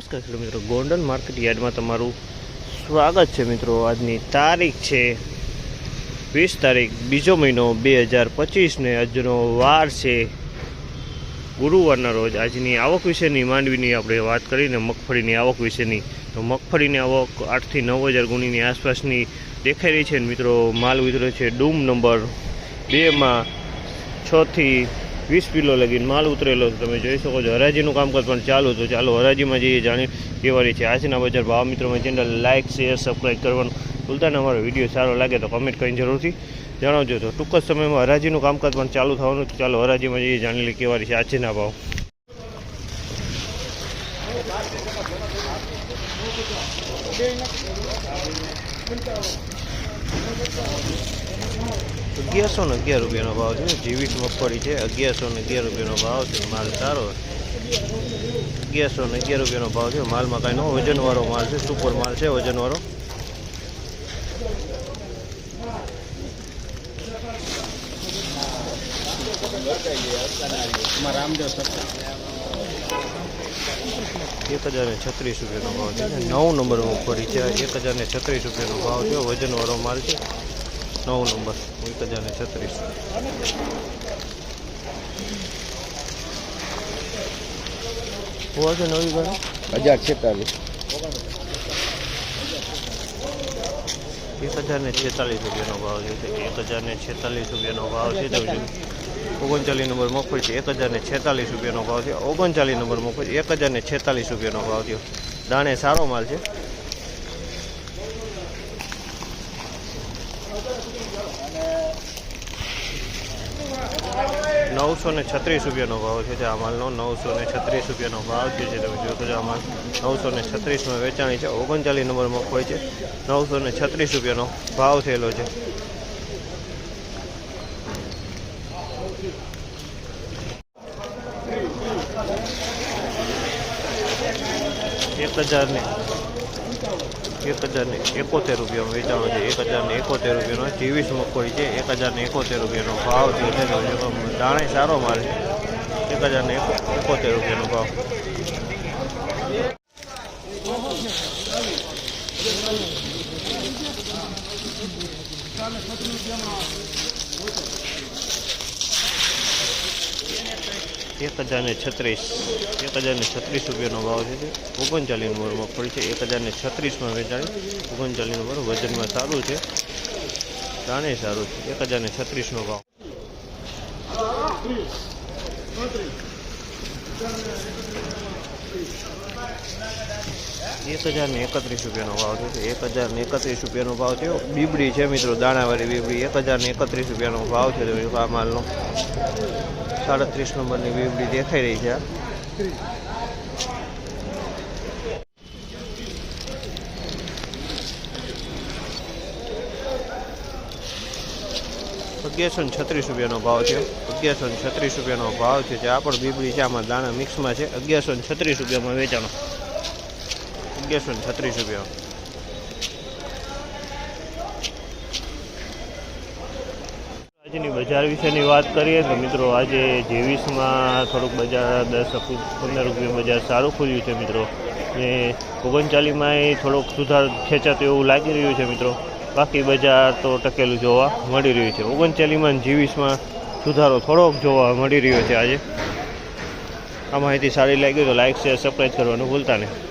નમસ્કાર ખેડૂત મિત્રો, ગોંડલ માર્કેટ યાર્ડમાં તમારું સ્વાગત છે મિત્રો. આજની તારીખ છે વીસ તારીખ, બીજો મહિનો બે હજાર પચીસને આજનો વાર છે ગુરુવારના રોજ. આજની આવક વિશેની માંડવીની આપણે વાત કરીને, મગફળીની આવક વિશેની. તો મગફળીની આવક આઠથી નવ હજાર ગુણીની આસપાસની દેખાઈ રહી છે. મિત્રો, માલ વિતરો છે ડૂમ નંબર બેમાં છથી વીસ કિલો લગીને માલ ઉતરેલો છે. તમે જોઈ શકો છો, હરાજીનું કામકાજ પણ ચાલુ તો ચાલો હરાજીમાં જઈએ જાણી કેવારી છે આજના બજાર ભાવ. મિત્રોમાં ચેનલ લાઇક શેર સબસ્ક્રાઈબ કરવાનું ભૂલતા ને. અમારો વીડિયો સારો લાગે તો કમેન્ટ કરીને જરૂરથી જણાવજો. તો ટૂંક જ સમયમાં હરાજીનું કામકાજ પણ ચાલુ થવાનું ચાલો હરાજીમાં જઈએ, જાણી લઈએ કેવારી છે આજના ભાવ. અગિયારસો ને અગિયાર રૂપિયાનો ભાવ છે. જીવિત મગફળી છે. અગિયારસો ને અગિયાર રૂપિયાનો ભાવ છે. માલ સારો. અગિયારસો ને અગિયાર રૂપિયાનો ભાવ છે. માલમાં કાંઈ નો વજનવાળો માલ છે. સુપર માલ છે વજનવાળો. એક હજાર ને છત્રીસ રૂપિયાનો ભાવ છે. નવ નંબર મગફળી છે. એક હજાર ને છત્રીસ રૂપિયાનો ભાવ છે. વજનવાળો માલ છે. નવ નંબર એક હજાર ને છત્રીસ. છે નવી ગણ. હજાર છેતાલીસ. એક હજાર ને છેતાલીસ રૂપિયાનો ભાવ છે. એક હજાર ને છેતાલીસ રૂપિયાનો ભાવ છે. ઓગણચાલીસ નંબર મગફળી છે. એક હજાર ને છેતાલીસ રૂપિયાનો ભાવ છે. ઓગણચાલીસ નંબર મગફળી એક હજાર ને છેતાલીસ રૂપિયાનો ભાવ થયો દાણે સારો માલ છે. નવસો ને છત્રીસ રૂપિયાનો ભાવ છે આ માલનો, નવસો ને છત્રીસ રૂપિયાનો ભાવ છે જે તમે જોશો છો આ માલ નવસો ને છત્રીસમાં વેચાણી છે, ઓગણચાલીસ નંબર મગફળી છે. નવસો ને છત્રીસ રૂપિયાનો ભાવ થયેલો છે. એક હજાર ને એક હજાર ને એકોતેર રૂપિયામાં વેચાણો છે. એક હજાર ને એકોતેર રૂપિયાનો ત્રેવીસ મગફળી છે. એક હજાર ને એકોતેર રૂપિયાનો ભાવ છે. દાણે સારો માલ છે. એક હજાર ને એકોતેર રૂપિયાનો ભાવ. એક હજાર ને છત્રીસ એક હજાર ને છત્રીસ રૂપિયાનો ભાવ છે. ઓગણચાલીસ નંબર મગફળી છે. એક હજાર ને છત્રીસમાં વેચાણી ઓગણચાલીસ નંબર વજનમાં સારું છે. દાણે સારું છે. એક હજાર ને છત્રીસનો ભાવ. એક હજાર ને એકત્રીસ રૂપિયાનો ભાવ છે. એક હજાર ને એકત્રીસ રૂપિયાનો ભાવ છે બીબડી છે મિત્રો, દાણાવાળી બીબડી. એક હજાર ને એકત્રીસ રૂપિયાનો ભાવ છે. આ માલનો. સાડત્રીસ નંબરની બીબડી દેખાઈ રહી છે. અગિયારસો ને છત્રીસ રૂપિયાનો ભાવ છે. અગિયારસો ને છત્રીસ રૂપિયાનો ભાવ છે. જે આ પણ બીબડી છે, આમાં દાણા મિક્સમાં છે. અગિયારસો ને છત્રીસ રૂપિયામાં વેચાણો. અગિયારસો ને છત્રીસ રૂપિયા. આજની બજાર વિશેની વાત કરીએ તો મિત્રો આજે જેવીસમાં થોડુંક બજાર દસ પંદર રૂપિયા બજાર સારું ખુલ્યું છે મિત્રો. ને ઓગણચાલીસમાં થોડોક સુધાર ખેંચાતો એવું લાગી રહ્યું છે મિત્રો. બાકી બજાર તો ટકેલું જોવા મળી રહ્યું છે. ઓગણચાલીસમાં જીવીસમાં સુધારો થોડોક જોવા મળી રહ્યો છે આજે. આ માહિતી સારી લાગી તો લાઇક શેર, સબસ્ક્રાઈબ કરવાનું ભૂલતા નહીં.